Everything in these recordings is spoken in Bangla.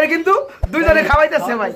দুইটারে কিন্তু দুইজনে খাওয়াইতেছে ভাই।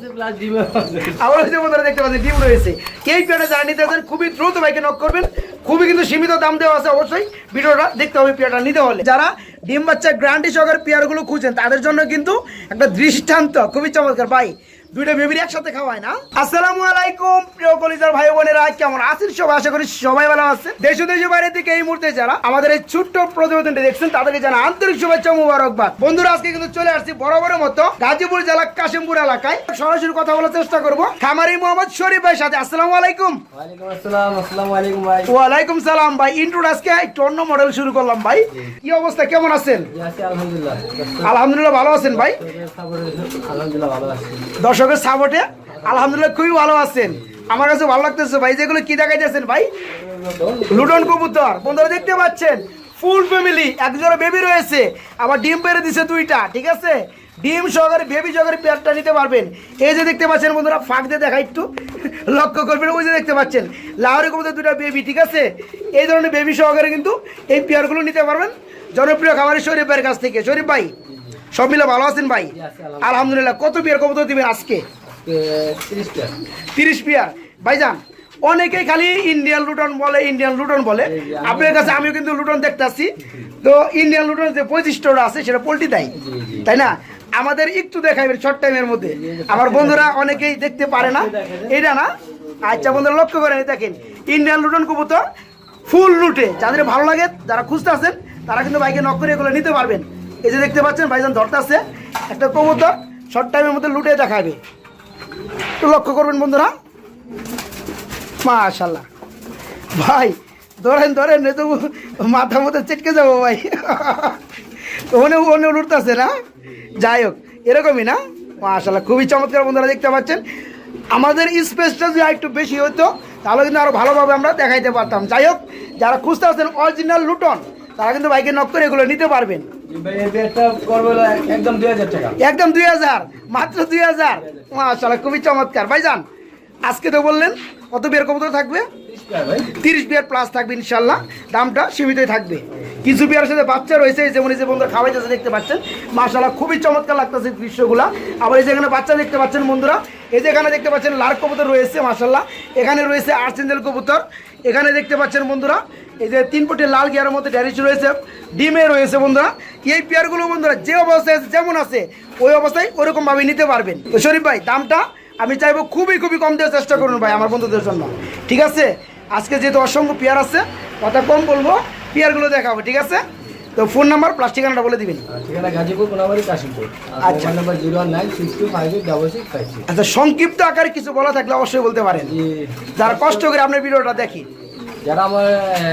আবার হচ্ছে বন্ধুরা দেখতে পাচ্ছেন, ডিম রয়েছে। এই পেয়ারটা যারা নিতে পারেন খুবই দ্রুত ভাইকে নক করবেন। খুবই কিন্তু সীমিত দাম দেওয়া আছে অবশ্যই। ভিডিওটা দেখতে হবে পেয়ারটা নিতে হলে। যারা ডিম বাচ্চা গ্রান্টি সহকারে পেয়ারগুলো খুঁজছেন তাদের জন্য কিন্তু একটা দৃষ্টান্ত, খুবই চমৎকার। ভাই দুইটা বেবির একসাথে খাওয়ায় না আসসালামু আলাইকুম প্রিয় কলিজার ভাই বোনেরা কেমন আছেন সবাই আশা করি সবাই ভালো আছে দেশ ও দেশের বাইরে থেকে এই মুহূর্তে যারা আমাদের এই ছোট্ট প্রতিবেদনটি দেখছেন তাদেরকে জানা আন্তরিক শুভেচ্ছা মুবারকবাদ বন্ধুরা আজকে কিন্তু চলে আসছি বরাবরের মতো গাজীপুর জেলা কাশিমপুর এলাকায় সরাসরি কথা বলার চেষ্টা করব খামারি মোহাম্মদ শরীফ ভাই সাথে আসসালামু আলাইকুম ওয়ালাইকুম আসসালাম আসসালামু আলাইকুম ভাই ওয়ালাইকুম সালাম ভাই ইন্ট্রোড আজকে একটু অন্য মডেল শুরু করলাম ভাই কি অবস্থা কেমন আছেন আলহামদুলিল্লাহ আলহামদুলিল্লাহ ভালো আছেন ভাই আলহামদুলিল্লাহ ভালো আছি দর্শকের সাপোর্টে আলহামদুলিল্লাহ খুবই ভালো আছেন। আমার কাছে ভালো লাগতেছে ভাই, যেগুলো কি দেখাইতেছেন ভাই? লুটন কবুতর, বন্ধুরা দেখতে পাচ্ছেন ফুল ফ্যামিলি একজোড়া বেবি রয়েছে, আবার ডিম পেরে দিছে দুইটা, ঠিক আছে? ডিম সহকারে বেবি সহকারে পেয়ারটা নিতে পারবেন। এই যে দেখতে পাচ্ছেন বন্ধুরা, ফাঁক দিয়ে দেখা একটু, লক্ষ্য করবেন, ওই যে দেখতে পাচ্ছেন, লাহরি কবুতর দুইটা বেবি ঠিক আছে? এই ধরনের বেবি সহকারে কিন্তু এই পেয়ারগুলো নিতে পারবেন। জনপ্রিয় খাবারের শরীফ ভাইয়ের কাছ থেকে। শরীফ ভাই সব মিলে ভালো আছেন ভাই? আলহামদুলিল্লাহ। কত পেয়ার কবুতর দিবেন আজকে? তিরিশ পেয়ার ভাইজান অনেকেই খালি ইন্ডিয়ান লুটন বলে ইন্ডিয়ান লুটন বলে। আপনার কাছে আমিও কিন্তু লুটন দেখতেছি। তো ইন্ডিয়ান লুটন যে বৈশিষ্ট্যটা আছে সেটা পোল্ট্রি দেয় তাই না? আমাদের একটু দেখাইবেন শর্ট টাইমের মধ্যে। আমার বন্ধুরা অনেকেই দেখতে পারে না। এটা না? আচ্ছা বন্ধুরা লক্ষ্য করেন দেখেন। ইন্ডিয়ান লুটন কবুতর ফুল লুটে যাদের ভালো লাগে যারা খুঁজতে আছেন তারা কিন্তু বাইকে নক করে এগুলো নিতে পারবেন। এই যে দেখতে পাচ্ছেন ভাইজান ধরতে আছে একটা কবুতর শর্ট টাইমের মধ্যে লুটে দেখাবে। একটু লক্ষ্য করবেন বন্ধুরা। মাশাল্লাহ ভাই, ধরেন ধরেন, এ তো মাথা মতো চেটকে যাব ভাই। ওনে ওনে উঠতেছে না? যাই হোক, এরকমই না? মাশাল্লাহ খুবই চমৎকার বন্ধুরা দেখতে পাচ্ছেন। আমাদের স্পেসটা যদি একটু বেশি হতো তাহলে কিন্তু আরও ভালোভাবে আমরা দেখাইতে পারতাম। যাই হোক, যারা খুঁজতে আছেন অরিজিনাল লুটন, তারা কিন্তু বাইকে নক করে এগুলো নিতে পারবেন। একদম দুই হাজার মাত্র দুই হাজার। মাশাল্লাহ খুবই চমৎকার। ভাইজান আজকে তো বললেন কত বের কবুতর থাকবে? তিরিশ বিয়ার প্লাস থাকবে ইনশাল্লাহ দামটা সীমিতই থাকবে। কিছু বিয়ার সাথে বাচ্চা রয়েছে যেমন এই যে বন্ধুরা খাওয়াইতেছে দেখতে পাচ্ছেন। মাশাল্লাহ খুবই চমৎকার লাগতেছে দৃশ্যগুলা। আবার এই যে এখানে বাচ্চা দেখতে পাচ্ছেন বন্ধুরা এই যে এখানে দেখতে পাচ্ছেন লার্ক কবুতর রয়েছে মাশাল্লাহ এখানে রয়েছে আর্সেন্দেল কবুতর। এখানে দেখতে পাচ্ছেন বন্ধুরা এই যে তিন ফুটের লাল গিয়ারের মধ্যে ড্যারিস রয়েছে ডিমে রয়েছে বন্ধুরা। এই পেয়ারগুলো বন্ধুরা যে অবস্থায় আছে যেমন আছে ওই অবস্থায় ওরকমভাবে নিতে পারবেন। তো শরীফ ভাই দামটা আমি চাইব খুবই খুবই কম দেওয়ার চেষ্টা করুন ভাই আমার বন্ধুদের জন্য। ঠিক আছে? আজকে যেহেতু অসংখ্য পেয়ার আছে কথা কম বলব পেয়ারগুলো দেখাবো ঠিক আছে? তো ফোন নাম্বার প্লাস ঠিকানাটা বলে দিবেন। ঠিকানা গাজীপুর কোনাবাড়ি কাশিমপুর। আচ্ছা। Number zero nine six two five eight double six five আচ্ছা সংক্ষিপ্ত আকারে কিছু বলা থাকলে অবশ্যই বলতে পারেন। যারা কষ্ট করে আপনার ভিডিওটা দেখি যারা আমার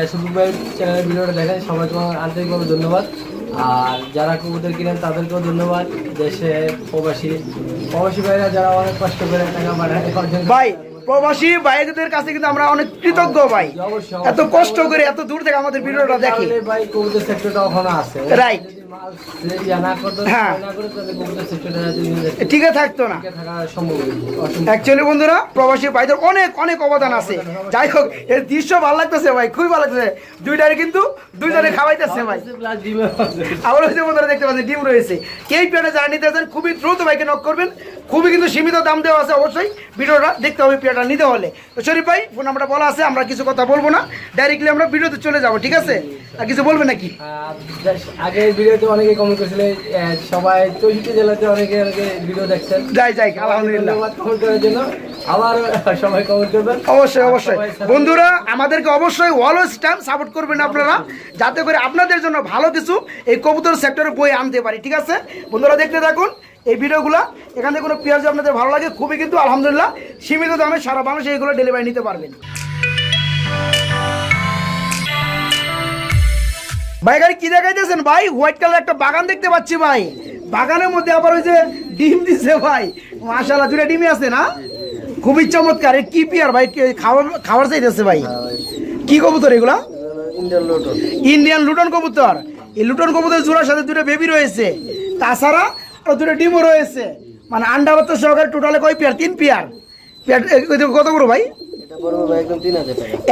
সুদীপ ভাই চ্যানেলের ভিডিওটা দেখেন সবাইকে আমার আন্তরিকভাবে ধন্যবাদ। আর যারা কবুতর কিনেন তাদেরকেও ধন্যবাদ। দেশে প্রবাসী প্রবাসী ভাইরা যারা অনেক কষ্ট করে টাকা পাঠায় ভাই প্রবাসী ভাইদের কাছে কিন্তু আমরা অনেক কৃতজ্ঞ ভাই। এত কষ্ট করে এত দূর থেকে আমাদের ভিডিওটা দেখি। ভাই কবুতর সেক্টরটা ওখানে আছে। Right. হ্যাঁ। থাকতো না। অ্যাকচুয়ালি বন্ধুরা প্রবাসী ভাইদের অনেক অনেক অবদান আছে। যাই হোক এর দৃশ্য ভালো লাগতেছে ভাই খুবই ভালো লাগতেছে। দুইটারে কিন্তু দুইজনে খাওয়াইতেছে ভাই। আবার হচ্ছে বন্ধুরা দেখতে পাচ্ছেন ডিম রয়েছে। এই পেয়ারটা যারা নিতে চান খুবই দ্রুত ভাইকে নক করবেন। খুবই কিন্তু সীমিত দাম দেওয়া আছে অবশ্যই। ভিডিওটা দেখতে হবে পেয়ারটা নিতে হলে। তো শরীফ ভাই ফোন নাম্বারটা বলা আছে আমরা কিছু কথা বলব না। ডাইরেক্টলি আমরা ভিডিওতে চলে যাব ঠিক আছে? আর কিছু বলবে নাকি? আগে ভিডিওতে অনেকে কমেন্ট করেছিল সবাই চৌষট্টি জেলাতে অনেকে অনেকে ভিডিও দেখছেন। যাই যাই আলহামদুলিল্লাহ। কমেন্ট করার জন্য। আবার সবাই কমেন্ট করবেন। অবশ্যই অবশ্যই। বন্ধুরা আমাদেরকে অবশ্যই অলওয়েজ টাইম সাপোর্ট করবেন আপনারা যাতে করে আপনাদের জন্য ভালো কিছু এই কবুতর সেক্টরে বই আনতে পারি ঠিক আছে? বন্ধুরা দেখতে থাকুন। এই ভিডিওগুলো এখান থেকে কোনো পেঁয়াজ আপনাদের ভালো লাগে খুবই কিন্তু আলহামদুলিল্লাহ সীমিত দামে সারা বাংলাদেশে এইগুলো ডেলিভারি নিতে পারবেন। ভাই গাড়ি কি দেখাইতেছেন ভাই? হোয়াইট কালার একটা বাগান দেখতে পাচ্ছি ভাই। বাগানের মধ্যে আবার ওই যে ডিম দিছে ভাই। মাশাআল্লাহ দুটা ডিমই আছে না? খুবই চমৎকার। কি পিয়ার ভাই? খাবার খাবার চাইতেছে ভাই। কি কবুতর এগুলা? ইন্ডিয়ান লোটন ইন্ডিয়ান লুটন কবুতর। এই লুটন কবুতর জোড়ার সাথে দুটো বেবি রয়েছে। তাছাড়া আরও দুটো ডিমও রয়েছে। মানে আন্ডা বাচ্চা সহকারে টোটালে কয় পেয়ার? তিন পেয়ার। পেয়ার কত বড় ভাই?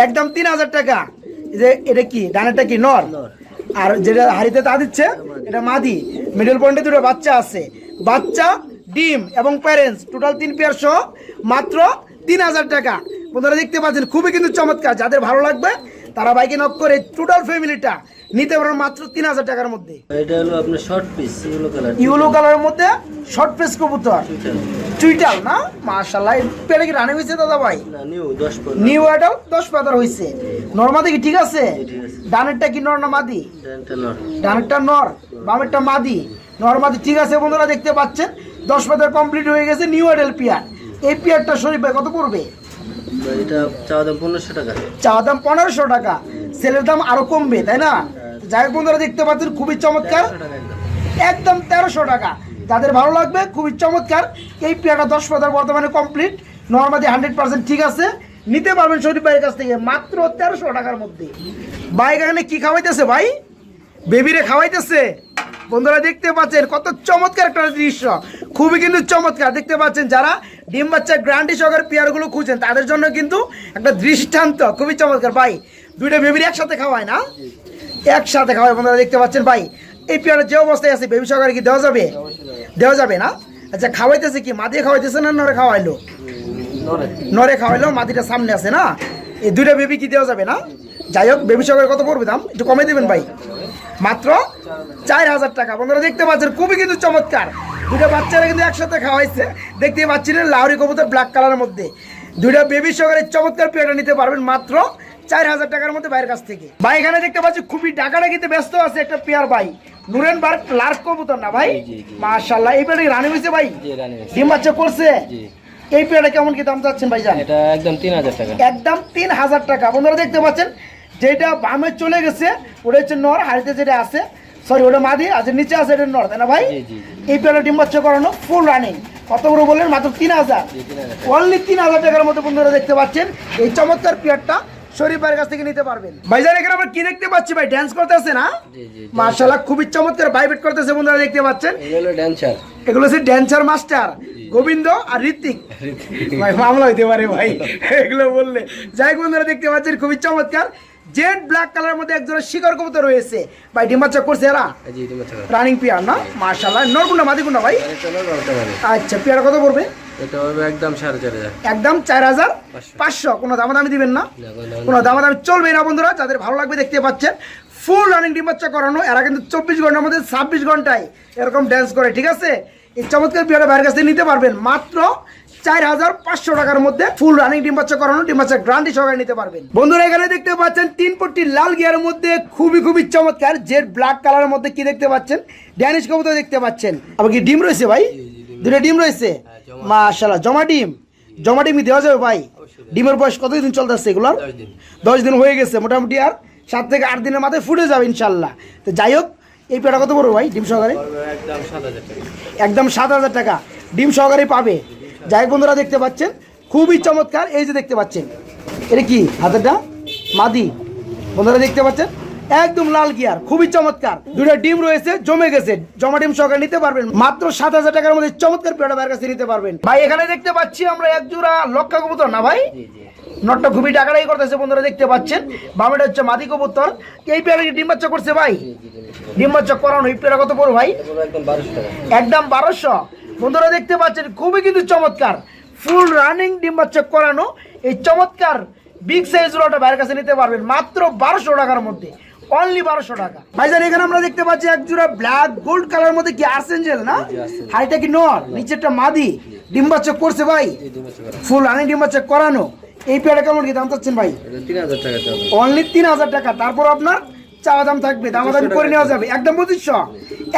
একদম তিন হাজার টাকা। যে এটা কি? ডানেরটা কি? নর। আর যেটা হাড়িতে তা দিচ্ছে এটা মাদি। মিডল পয়েন্টে দুটো বাচ্চা আছে। বাচ্চা ডিম এবং প্যারেন্টস টোটাল তিন পেয়ার সহ মাত্র তিন হাজার টাকা। বন্ধুরা দেখতে পাচ্ছেন খুবই কিন্তু চমৎকার। যাদের ভালো লাগবে তারা বাইকে নক করে টোটাল ফ্যামিলিটা নিতে পারবেন মাত্র তিন হাজার টাকার মধ্যে। এটা হলো আপনার short piece yellow colour yellow কালারের মধ্যে শর্ট পেস কবুতর। চুইটাল না? মাশাল্লাহ পেলে কি রানে হয়েছে দাদা ভাই? নিউ দশ পনেরো। নিউ অ্যাডাল দশ পাতার হয়েছে। নর্মাদি কি ঠিক আছে? ডানেরটা কি নর না মাদি? ডেন্টা নট ডানেরটা নর বামেরটা মাদি। নরমাদি ঠিক আছে বন্ধুরা দেখতে পাচ্ছেন? দশ পাতার কমপ্লিট হয়ে গেছে নিউ অ্যাডাল পিয়ার এই পিয়ারটা শরীফ ভাই কত পড়বে? এটা চাওয়া দাম পনেরোশো টাকা। চাওয়া দাম পনেরোশো টাকা। সেলের দাম আরও কমবে তাই না? যাই হোক বন্ধুরা, দেখতে পাচ্ছেন খুবই চমৎকার। একদম তেরোশো টাকা। যাদের ভালো লাগবে, খুবই চমৎকার। এই পেয়ারটা দশ পাতার বর্তমানে কমপ্লিট নর্মালি হান্ড্রেড পার্সেন্ট ঠিক আছে। নিতে পারবেন শরীফ ভাইয়ের কাছ থেকে মাত্র তেরোশো টাকার মধ্যে। বাইক এখানে কি খাওয়াইতেছে ভাই? বেবিরে খাওয়াইতেছে। বন্ধুরা, দেখতে পাচ্ছেন কত চমৎকার একটা দৃশ্য। খুবই কিন্তু চমৎকার। দেখতে পাচ্ছেন যারা ডিম বাচ্চা গ্রান্ডি সহকারে পেয়ারগুলো খুঁজেন, তাদের জন্য কিন্তু একটা দৃষ্টান্ত। খুবই চমৎকার। ভাই, দুইটা বেবির একসাথে খাওয়ায় না? একসাথে খাওয়ায় বন্ধুরা দেখতে পাচ্ছেন ভাই। এই পেয়ারের যে অবস্থায় আছে বেবি সহকারে কি দেওয়া যাবে? দেওয়া যাবে না? আচ্ছা খাওয়াইতেছে কি? মাদিয়ে খাওয়াইতেছে না নরে খাওয়াইলো? নরে। খাওয়াইলো মাদিটা সামনে আছে না? এই দুইটা বেবি কি দেওয়া যাবে না? যাই হোক বেবি সহকারে কত পড়বে দাম? একটু কমে দেবেন ভাই। মাত্র চার হাজার টাকা। বন্ধুরা দেখতে পাচ্ছেন খুবই কিন্তু চমৎকার। দুটো বাচ্চারা কিন্তু একসাথে খাওয়াইছে। দেখতে পাচ্ছিলেন লাউরি কবুতর ব্ল্যাক কালারের মধ্যে। দুইটা বেবি সহকারে চমৎকার পেয়ারটা নিতে পারবেন মাত্র চার হাজার টাকার মধ্যে বাইরের কাছ থেকে। ভাই এখানে দেখতে পাচ্ছি খুবই ডাকাডাকিতে ব্যস্ত আছে একটা পেয়ার ভাই। নুরেন বার্গ লার্ক কবুতর না ভাই। মাশাল্লাহ এই পেয়ারটা রানি হয়েছে ভাই। ডিম বাচ্চা করছে? এই পেয়ারটা কেমন কি দাম চাচ্ছেন ভাই জান? এটা একদম তিন হাজার টাকা। একদম তিন হাজার টাকা। বন্ধুরা দেখতে পাচ্ছেন যেটা বামে চলে গেছে ওটা হচ্ছে নর হাড়িতে যেটা আছে সরি ওটা মাদি আর নিচে আছে এটা নর তাই না ভাই? এই পেয়ারটা ডিম বাচ্চা করানো ফুল রানিং কত বললেন? মাত্র তিন হাজার অনলি তিন হাজার টাকার মধ্যে বন্ধুরা দেখতে পাচ্ছেন এই চমৎকার পেয়ারটা শরীফ ভাইয়ের কাছ থেকে নিতে পারবেন। ভাইজান এখানে আমরা কি দেখতে পাচ্ছি ভাই? ড্যান্স করতেছে না? জি জি মার্শাল্লাহ খুবই চমৎকার ভাইবেট করতেছে বন্ধুরা দেখতে পাচ্ছেন? এই হলো ড্যান্সার এগুলো হচ্ছে ড্যান্সার মাস্টার গোবিন্দ আর ঋত্বিক। ভাই মামলা হইতে পারে ভাই এগুলো বললে। যাই হোক বন্ধুরা দেখতে পাচ্ছেন খুবই চমৎকার। জেড ব্ল্যাক কালারের মধ্যে একজোড়া শিকর কবুতর রয়েছে। ভাই ডিমাচ্চা করছে এরা? রানিং পিয়ার না? মার্শাল্লাহ নরগুন্ডা মাদিগুন্ডা ভাই? আচ্ছা পিয়ার কত পড়বে? এটা হবে একদম সাড়ে চার হাজার। একদম চার হাজার পাঁচশো। কোনো দামাদামি দিবেন না। কোনো দামাদামি চলবে না বন্ধুরা যাদের ভালো লাগবে দেখতে পাচ্ছেন। ফুল রানিং ডিমাচ্চা করানো এরা কিন্তু চব্বিশ ঘণ্টার মধ্যে ছাব্বিশ ঘন্টায় এরকম ড্যান্স করে ঠিক আছে? এই চমৎকার বাইরের কাছ নিতে পারবেন। মাত্র চার হাজার পাঁচশো টাকার মধ্যে ফুল রানিং ডিম বাচ্চা করানো ডিম বাচ্চা গ্রান্ডি সহকারে নিতে পারবেন। বন্ধুরা এখানে দেখতে পাচ্ছেন তিন পট্টি লাল গিয়ারের মধ্যে খুবই খুবই চমৎকার। জেড ব্ল্যাক কালারের মধ্যে কি দেখতে পাচ্ছেন? ড্যানিশ কবুতর দেখতে পাচ্ছেন। আবার কি ডিম রয়েছে ভাই? দুটো ডিম রয়েছে? মাশাল্লাহ জমা ডিম। জমা ডিম কি দেওয়া যাবে ভাই। ডিমের বয়স কতদিন চলতেছে এগুলোর? দশ দিন। দশ দিন হয়ে গেছে মোটামুটি আর সাত থেকে আট দিনের মাথায় ফুটে যাবে ইনশাল্লাহ তো যাই হোক এই পেটা কত বড় ভাই ডিম সহকারে? একদম সাত হাজার টাকা। একদম সাত হাজার টাকা। ডিম সহকারে পাবে। যাই হোক বন্ধুরা দেখতে পাচ্ছেন খুবই চমৎকার। এই যে দেখতে পাচ্ছেন এটা কি হাতেরটা? মাদি। বন্ধুরা দেখতে পাচ্ছেন একদম লাল গিয়ার খুবই চমৎকার। দুটো ডিম রয়েছে জমে গেছে। জমা ডিম সহকারে নিতে পারবেন। মাত্র সাত হাজার টাকার মধ্যে চমৎকার পেটা বাইরের কাছে নিতে পারবেন। ভাই এখানে দেখতে পাচ্ছি আমরা এক জোড়া লক্ষা কবুতর না ভাই? নটটা খুবই টাকাটাই করতেছে বন্ধুরা দেখতে পাচ্ছেন। বামেটা হচ্ছে মাদি কবুতর। এই পেয়ারা কি ডিম বাচ্চা করছে ভাই? ডিম বাচ্চা। করানো এই পেয়ারা কত বড় ভাই? একদম বারোশো একদম বারোশো। বন্ধুরা দেখতে পাচ্ছেন খুবই কিন্তু চমৎকার। ফুল রানিং ডিম বাচ্চা করানো এই চমৎকার বিগ সাইজ রোটা বাইরের কাছে নিতে পারবেন মাত্র বারোশো টাকার মধ্যে। অনলি বারোশো টাকা। ভাইজান এখানে আমরা দেখতে পাচ্ছি এক জোড়া ব্ল্যাক গোল্ড কালার মধ্যে কি আর্সেঞ্জেল না? হাইটা কি নর? নিচেরটা মাদি। ডিম করছে ভাই। ফুল রানিং ডিম করানো। এই পেয়ারা কেমন কি দাম চাচ্ছেন ভাই? অনলি তিন হাজার টাকা তারপর আপনার চাওয়া দাম থাকবে। দামাদামি করে নেওয়া যাবে। একদম পঁচিশশো।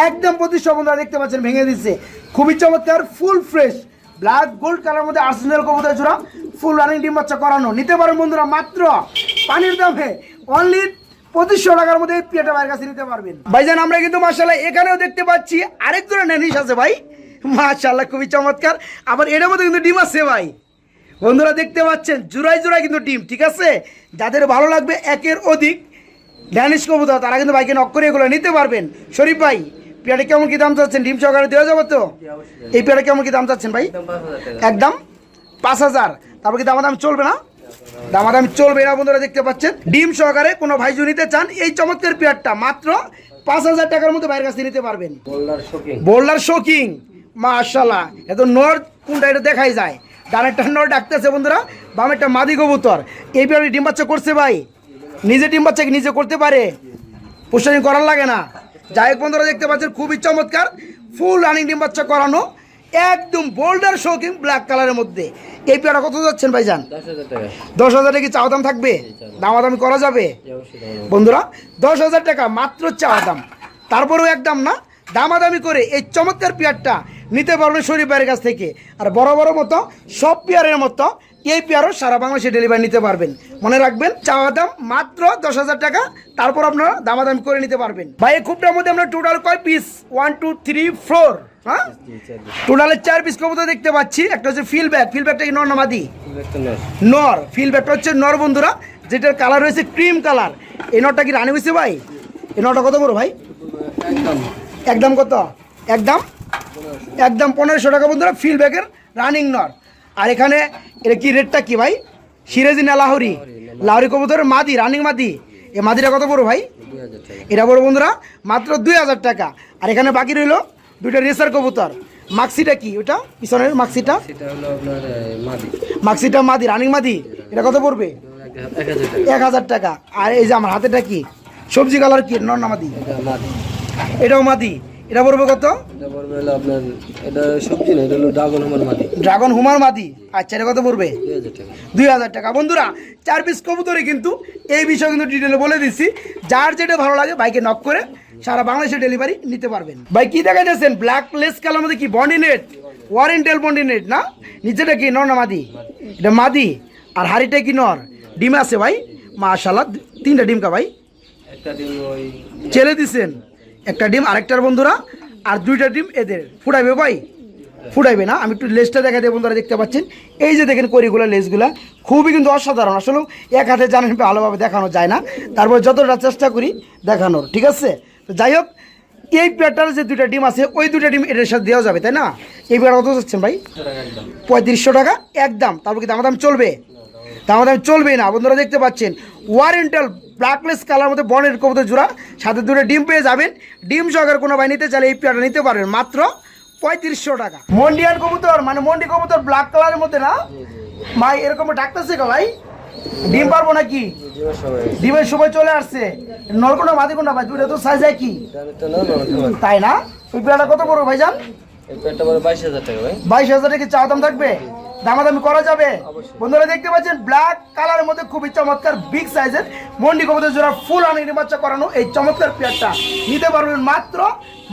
একদম পঁচিশশো বন্ধুরা দেখতে পাচ্ছেন ভেঙে দিচ্ছে। খুবই চমৎকার full fresh black gold colour মধ্যে আর্সেনাল কবুতর জোড়া। ফুল রানিং ডিম বাচ্চা করানো। নিতে পারেন বন্ধুরা মাত্র। পানির দামে অনলি পঁচিশশো টাকার মধ্যে পিয়াটা বাইরের কাছে নিতে পারবেন। ভাইজান আমরা কিন্তু মার্শাল্লাহ এখানেও দেখতে পাচ্ছি আরেক ধরনের ন্যানিশ আছে ভাই। মার্শাল্লাহ খুবই চমৎকার। আবার এটার মধ্যে কিন্তু ডিম আছে ভাই। বন্ধুরা দেখতে পাচ্ছেন জোড়াই জোড়াই কিন্তু ডিম ঠিক আছে? যাদের ভালো লাগবে একের অধিক ড্যানিশ কবুতর তারা কিন্তু বাইকে নক করে এগুলো নিতে পারবেন। শরীফ ভাই পেয়ারে কেমন কি দাম চাচ্ছেন? ডিম সহকারে দেওয়া যাবে তো? এই পেয়ারে কেমন কি দাম চাচ্ছেন ভাই? একদম পাঁচ হাজার তারপর কি দাম দাম চলবে না? দামাদাম চলবে না বন্ধুরা দেখতে পাচ্ছেন? ডিম সহকারে কোনো ভাই নিতে চান এই চমৎকার পেয়ারটা মাত্র পাঁচ হাজার টাকার মধ্যে বাইরের কাছে নিতে পারবেন। বোল্ডার শোকিং। মাশাল্লাহ এত নর কোনটা এটা দেখাই যায়। ডানেরটা নর ডাকতেছে বন্ধুরা বামেরটা মাদি কবুতর। এই পেয়ারে ডিম বাচ্চা করছে ভাই। নিজে ডিম বাচ্চা নিজে করতে পারে? পুষ্টানি করার লাগে না। যাই হোক বন্ধুরা দেখতে পাচ্ছেন খুবই চমৎকার। ফুল রানিং ডিম বাচ্চা করানো। একদম বোল্ডার শৌকিং ব্ল্যাক কালারের মধ্যে। এই পেয়ারা কত যাচ্ছেন দশ হাজার টাকা। দশ হাজার কি চাওয়া দাম থাকবে? দামাদামি করা যাবে? বন্ধুরা দশ হাজার টাকা মাত্র চাওয়া দাম। তারপরেও একদম না দামাদামি করে এই চমৎকার পেয়ারটা নিতে পারবেন শরীফ ভাইয়ের কাছ থেকে। আর বড় বড় মতো সব পেয়ারের মতো এই পেয়ারও সারা বাংলাদেশে ডেলিভারি নিতে পারবেন। মনে রাখবেন চাওয়া দাম মাত্র দশ হাজার টাকা তারপর আপনারা দামাদামি করে নিতে পারবেন। ভাই এই খুবটার মধ্যে আমরা টোটাল কয় piece one two three four হ্যাঁ? জি চার পিস কবুতর দেখতে পাচ্ছি। একটা হচ্ছে ফিল ব্যাগ ফিল ব্যাগটা কি নর না মাদি? খুব একটা নয় নর। ফিল ব্যাগটা হচ্ছে নর বন্ধুরা যেটার কালার হয়েছে ক্রিম কালার এই নরটা কি রানি হয়েছে ভাই? এই নরটা কত বড় ভাই? একদম। একদম কত? একদম? একদম পনেরোশো টাকা বন্ধুরা ফিল ব্যাগের রানিং নর। আর এখানে এটা কি রেটটা কি ভাই? সিরাজি না লাহরি? লাহরি কবুতরের মাদি রানিং মাদি। এই মাদিটা কত বড় ভাই? এটা বড় বন্ধুরা মাত্র দুই হাজার টাকা। আর এখানে বাকি রইল দুইটা রেসার কবুতর। মাক্সিটা কি? ওটা পিছনের মাক্সিটা? মাক্সিটা মাদি। রানিং মাদি এটা কত পড়বে? এক হাজার টাকা। আর এই যে আমার হাতেটা কি? সবজি কালার কি? নর মাদি। এটাও মাদি? এটা পড়বে কত? এটা পড়বে হলো আপনার এটা সবজি না এটা হলো ড্রাগন আমার মাদি। ড্রাগন হুমার মাদি? আচ্ছা এটা কত পড়বে? দুই হাজার টাকা। বন্ধুরা চার পিস কবুতরে কিন্তু এই বিষয়ে কিন্তু ডিটেলে বলে দিচ্ছি। যার যেটা ভালো লাগে বাইকে নক করে সারা বাংলাদেশে ডেলিভারি নিতে পারবেন। ভাই কি দেখা যাচ্ছেন ব্ল্যাক লেস কালার মধ্যে কি বন্ডি নেট ওয়ারেন্টেল বন্ডি নেট না? নিচেটা কি নর না মাদি? এটা মাদি। আর হাড়িটা কি নর ডিম আছে ভাই। মাশাল্লাহ তিনটা ডিম কা ভাই? চেলে দিছেন। একটা ডিম, আরেকটার বন্ধুরা, আর দুইটা ডিম এদের। ফুটাইবে ভাই? ফুটাইবে না? আমি একটু লেসটা দেখা দেবো বন্ধুরা দেখতে পাচ্ছেন। এই যে দেখেন করিগুলো লেজগুলা, খুবই কিন্তু অসাধারণ। আসলে এক হাতে জানেন ভালোভাবে দেখানো যায় না। তারপর যতটা চেষ্টা করি দেখানোর, ঠিক আছে? তো যাই হোক, এই পেয়ারটার যে দুইটা ডিম আছে, ওই দুইটা ডিম এটার সাথে দেওয়া যাবে, তাই না? এই পেয়ার কত যাচ্ছেন ভাই? পঁয়ত্রিশশো টাকা, একদম। তারপর কি দামাদাম চলবে? দামাদাম চলবে না। বন্ধুরা দেখতে পাচ্ছেন ওয়ারেন্টাল ব্ল্যাকলেস কালার মধ্যে বনের কবুতর জোড়া। সাথে দুটো ডিম পেয়ে যাবেন। ডিম সহকারে কোনো ভাই নিতে চাইলে এই পেয়ারটা নিতে পারবেন। মাত্র পঁয়ত্রিশশো টাকা। মন্ডিয়ান কবুতর মানে মন্ডি কবুতর ব্ল্যাক কালারের মধ্যে না? ভাই এরকম ডাকতেছে গো ভাই। ডিম পারব নাকি? ডিমের সময় চলে আসছে। নলকোনা মাদি কোনটা ভাই দুটো তো সাইজ কি তাই না? ওই পেয়ারটা কত বড় ভাইজান? এই বাইশ হাজার টাকা ভাই। বাইশ হাজার টাকা চা দাম থাকবে? দামাদামি করা যাবে? বন্ধুরা দেখতে পাচ্ছেন ব্ল্যাক কালারের মধ্যে খুবই চমৎকার বিগ সাইজের মন্ডি কবুতর জোড়া ফুল আনি বাচ্চা করানো এই চমৎকার পেয়ারটা। নিতে পারবেন মাত্র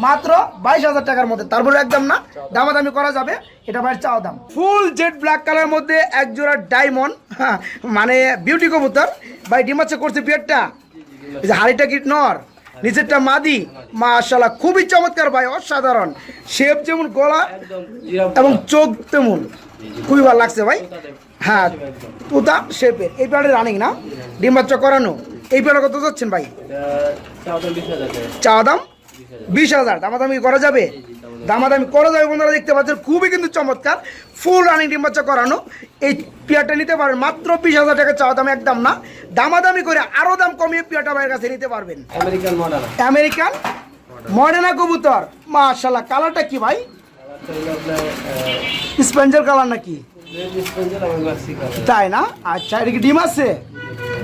মাত্র বাইশ হাজার টাকার মধ্যে। তারপরে একদম না দামাদামি করা যাবে এটা ভাই চাওয়া দাম। ফুল জেড ব্ল্যাক কালারের মধ্যে এক জোড়া ডায়মন্ড মানে বিউটি কবুতর। ভাই ডিমাচ্ছা করছে পেয়ারটা। এই যে হাড়িটা কি নর? নিচেরটা মাদি। মাশাল্লাহ খুবই চমৎকার ভাই অসাধারণ। শেপ যেমন গলা এবং চোখ তেমন। খুবই ভালো লাগছে ভাই। হ্যাঁ তুতা শেপের। এই প্যাডে রানিং না? ডিম বাচ্চা করানো। এই প্যাডে কত যাচ্ছেন ভাই? চাওয়া চা দাম? বিশ হাজার। দামাদামি করা যাবে? দামাদামি করা যাবে বন্ধুরা দেখতে পাচ্ছেন খুবই কিন্তু চমৎকার। ফুল রানিং ডিম বাচ্চা করানো। এই পেয়ারটা নিতে পারবেন মাত্র বিশ হাজার টাকা চাওয়া দাম একদম না। দামাদামি করে আরও দাম কমিয়ে পেয়ারটা ভাইয়ের কাছে নিতে পারবেন। আমেরিকান মডেনা কবুতর? মাশাল্লাহ কালারটা কি ভাই? স্পেঞ্জার কালার নাকি? তাই না? আচ্ছা এটা কি ডিম আছে?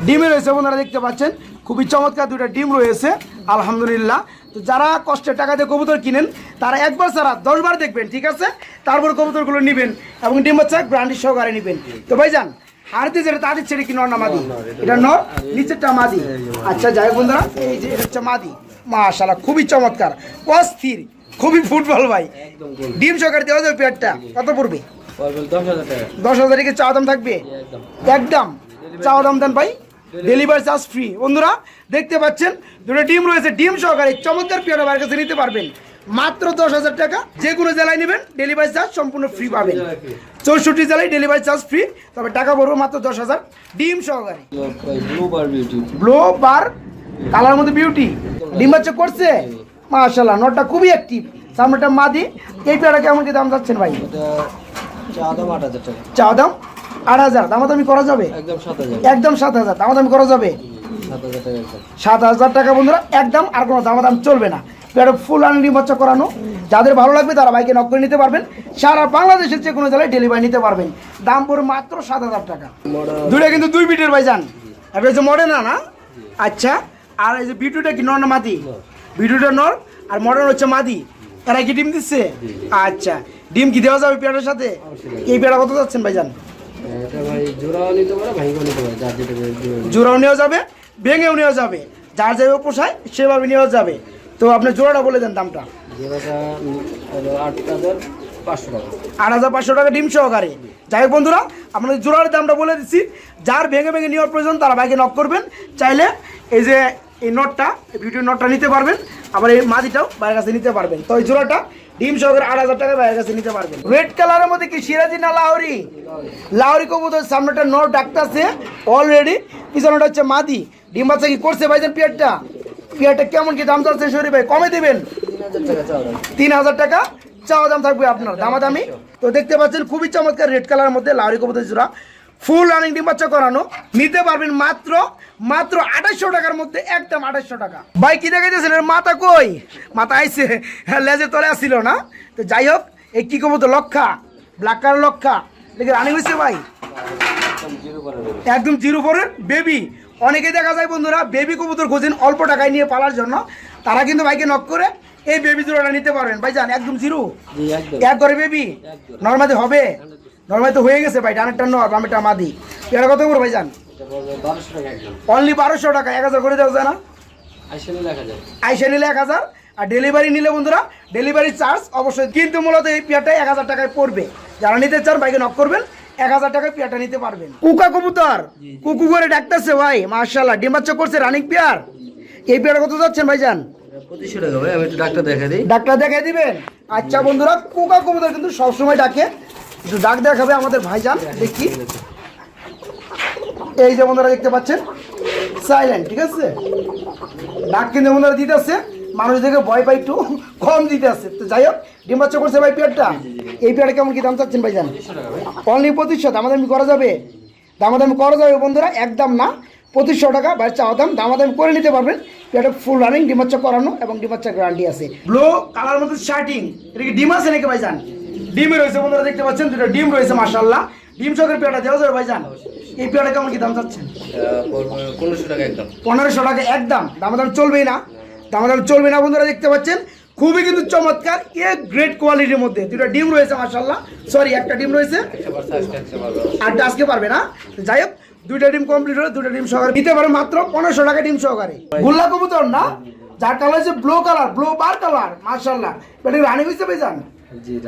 ডিমে রয়েছে বন্ধুরা দেখতে পাচ্ছেন। খুবই চমৎকার দুটা ডিম রয়েছে আলহামদুলিল্লাহ। তো যারা কষ্টের টাকা দিয়ে কবুতর কিনেন তারা একবার ছাড়া দশবার দেখবেন ঠিক আছে? তারপর কবুতরগুলো নেবেন এবং ডিম বাচ্চা ব্র্যান্ডি সহকারে নেবেন। তো ভাই যান হাড়তে যেটা তাদের ছেড়ে কি নর না মাদি? এটা নর নিচেরটা মাদি। আচ্ছা যাই বন্ধুরা এই যে এটা হচ্ছে মাদি। মাশাল্লাহ খুবই চমৎকার অস্থির। খুবই ফুটবল ভাই। ডিম সহকারে দেওয়া যাবে পেয়ারটা কত পড়বে? দশ হাজার টাকা। চা দাম থাকবে? একদম। চা দাম দেন ভাই। ডেলিভারি চার্জ ফ্রি বন্ধুরা দেখতে পাচ্ছেন দুটো ডিম রয়েছে। ডিম সহকারে চমৎকার পেয়ারা বাইরের কাছে নিতে পারবেন। মাত্র দশ হাজার টাকা। যে কোনো জেলায় নেবেন ডেলিভারি চার্জ সম্পূর্ণ ফ্রি পাবেন। চৌষট্টি জেলায় ডেলিভারি চার্জ ফ্রি তবে টাকা পড়ব মাত্র দশ হাজার। ডিম সহকারে। Blue bar beauty blue bar colour মধ্যে বিউটি ডিম বাচ্চা করছে? মাশাল্লাহ নটটা খুবই অ্যাক্টিভ সামনেটা মাদি এই পেয়ারা কেমন কি দাম যাচ্ছেন ভাই? এটা চা দাম আট হাজার টাকা। চা দাম আট হাজার দামাদামি করা যাবে? একদম সাত হাজার। দামাদামি করা যাবে? সাত হাজার টাকা বন্ধুরা একদম আর কোনো দামাদাম চলবে না। পেয়ারটা ফুল ডিম বাচ্চা করানো যাদের ভালো লাগবে তারা বাইকে নক করে নিতে পারবেন। সারা বাংলাদেশের যে কোনো জেলায় ডেলিভারি নিতে পারবেন। দাম পড়বে মাত্র সাত হাজার টাকা। দুইটা কিন্তু দুই বিটের ভাইজান। একটা হচ্ছে মডেনা না আচ্ছা আর এই যে বিটুটা কি নর না বিটুটা নর আর মডার্ন হচ্ছে মাদি। এরা কি ডিম দিচ্ছে? আচ্ছা ডিম কি দেওয়া যাবে পেয়ারের সাথে? এই পেয়ারা কত যাচ্ছেন ভাইজান? ভাই জোড়াও নেওয়া যাবে ভেঙেও নেওয়া যাবে যার যেভাবে পোষায় সেভাবে নেওয়া যাবে। তো আপনি জোড়াটা বলে দেন দামটা। জোড়াটা উম, হলো আট হাজার পাঁচশো টাকা। আট হাজার পাঁচশো টাকা ডিম সহকারে। যাই হোক বন্ধুরা আপনাদের জোড়ার দামটা বলে দিচ্ছি। যার ভেঙে ভেঙে নেওয়ার প্রয়োজন তারা বাইকে নক করবেন। চাইলে এই যে এই নটটা ভিডিও নটটা নিতে পারবেন, আবার এই মাদিটাও বাইরের কাছে নিতে পারবেন। তো এই জোড়াটা ডিম সহকারে আট হাজার টাকা বাইরের কাছে নিতে পারবেন। রেড কালারের মধ্যে কি সিরাজি না লাহরি? লাহরি কবুতর সামনেটা নট ডাকতেছে অলরেডি পিছনেটা হচ্ছে মাদি। ডিম বাচ্চা কি করছে ভাইজান পিয়ারটা? পিয়ারটা কেমন কি দাম চলছে শরীর ভাই? কমে দিবেন? তিন হাজার টাকা চাওয়া দাম থাকবে আপনার, দামাদামি। তো দেখতে পাচ্ছেন খুবই চমৎকার রেড কালারের মধ্যে লাউরি কবুতর জোড়া। ফুল রানিং ডিম বাচ্চা করানো। নিতে পারবেন মাত্র মাত্র আঠাশশো টাকার মধ্যে একদম আঠাশশো টাকা। ভাই কি দেখাইতেছেন? এর মাথা কই? মাথা আইছে হ্যাঁ লেজে তলে আসছিল না। তো যাই হোক এই কি কবুতর লক্ষা ব্ল্যাক কালার লক্ষা। দেখে রানিং হয়েছে ভাই। একদম জিরো ফোরের বেবি অনেকে দেখা যায় বন্ধুরা বেবি কবুতর খোঁজেন অল্প টাকায় নিয়ে পালার জন্য। তারা কিন্তু ভাইকে নক করে এই বেবি জোড়াটা নিতে পারবেন। ভাই জান একদম জিরো? এক করে বেবি নর্মাদি হবে? নর্মাদি তো হয়ে গেছে ভাই ডানেরটা নর বামেরটা মাদি। এটা কত করে ভাই একদম। অনলি বারোশো টাকা এক হাজার করে দেওয়া যায় না? আইসে নিলে এক হাজার। আর ডেলিভারি নিলে বন্ধুরা ডেলিভারি চার্জ অবশ্যই কিন্তু মূলত এই পেয়ারটা এক হাজার টাকায় পড়বে। যারা নিতে চান বাইকে নক করবেন এক হাজার টাকায় পেয়ারটা নিতে পারবেন। কুকা কবুতর কুকু করে ডাকতেছে ভাই মার্শাল্লাহ ডিম বাচ্চা করছে রানিং পেয়ার। এই পেয়ারটা কত যাচ্ছেন ভাইজান? ভাই একটু ডাক্তার দেখা দিবেন? আচ্ছা বন্ধুরা কুকা কবুতর কিন্তু সবসময় ডাকে। একটু ডাক দেখাবে আমাদের ভাইজান দেখি। এই যে বন্ধুরা দেখতে পাচ্ছেন সাইলেন্ট ঠিক আছে? ডাক কিন্তু বন্ধুরা দিতেছে মানুষ দেখে ভয় পাই একটু কম দিতে আছে তো যাই হোক ডিম বাচ্চা করছে ভাই পেয়ারটা। এই পেয়ারটা কেমন কি দাম চাচ্ছেন ভাইজান? অনলি পঁচিশশো দামাদামি করা যাবে? দামাদামি করা যাবে বন্ধুরা একদম না। পঁচিশশো টাকা বা চাওয়া দাম দামাদামি করে নিতে পারবেন। পেয়ারটা ফুল রানিং ডিম বাচ্চা করানো এবং ডিম বাচ্চা গ্যারান্টি আছে। ব্লো কালার মধ্যে শার্টিং এটা কি ডিম আছে নাকি ভাইজান? ডিমে রয়েছে বন্ধুরা দেখতে পাচ্ছেন? দুটো ডিম রয়েছে মাশাল্লাহ ডিম চকের পেয়ারটা দেওয়া যাবে ভাইজান? এই পেয়ারটা কেমন কি দাম চাচ্ছেন? পনেরোশো টাকা একদম। পনেরোশো টাকা একদম। দামাদাম চলবেই না। দামাদাম চলবে না বন্ধুরা দেখতে পাচ্ছেন? খুবই কিন্তু চমৎকার এ গ্রেট কোয়ালিটির মধ্যে। দুটো ডিম রয়েছে মাশাল্লাহ সরি একটা ডিম রয়েছে। আটটা আজকে পারবে না। যাই হোক দুইটা ডিম কমপ্লিট হলে দুটো ডিম সহকারে। দিতে পারে মাত্র পনেরোশো টাকা ডিম সহকারে। গোল্লা কবুতর না? যার কালার হচ্ছে blue colour blue bar colour মাশাল্লাহ পেটে রানি হয়েছে ভাইজান? এটা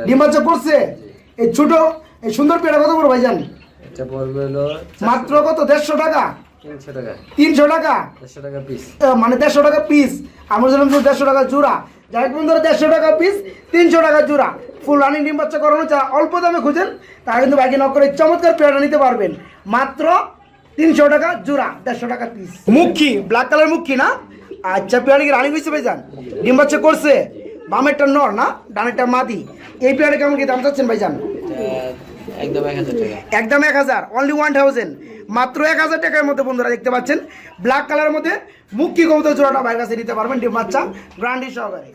ডিম বাচ্চা করছে? এই ছোট এই সুন্দর পেটা কত করে ভাইজান? এটা পড়বে হলো মাত্র কত? দেড়শো টাকা? তিনশো টাকা। মানে দেড়শো টাকা পিস আমরা যেরকম দেড়শো টাকা জোড়া। যাই বন্ধুরা দেড়শো টাকা পিস তিনশো টাকা জোড়া। ফুল রানিং ডিম বাচ্চা করানো যারা অল্প দামে খুঁজেন তারা কিন্তু বাইকে নক করে চমৎকার পেয়ারা নিতে পারবেন। মাত্র তিনশো টাকা জোড়া দেড়শো টাকা পিস মুখী ব্ল্যাক কালার মুখী না? আচ্ছা পেয়ারা কি রানিং হয়েছে ভাইজান? ডিম বাচ্চা করছে? বামেরটা নর না ডানেরটা মাদি। এই পেয়ারে কেমন কি দাম চাচ্ছেন ভাইজান? একদম এক হাজার একদম এক হাজার অনলি ওয়ান থাউজেন্ড মাত্র এক হাজার টাকার মধ্যে বন্ধুরা দেখতে পাচ্ছেন। ব্ল্যাক কালারের মধ্যে মুক্তি কবুতর জোড়াটা বাইরের কাছে নিতে পারবেন ডিম বাচ্চা। গ্রান্ডি সহকারে।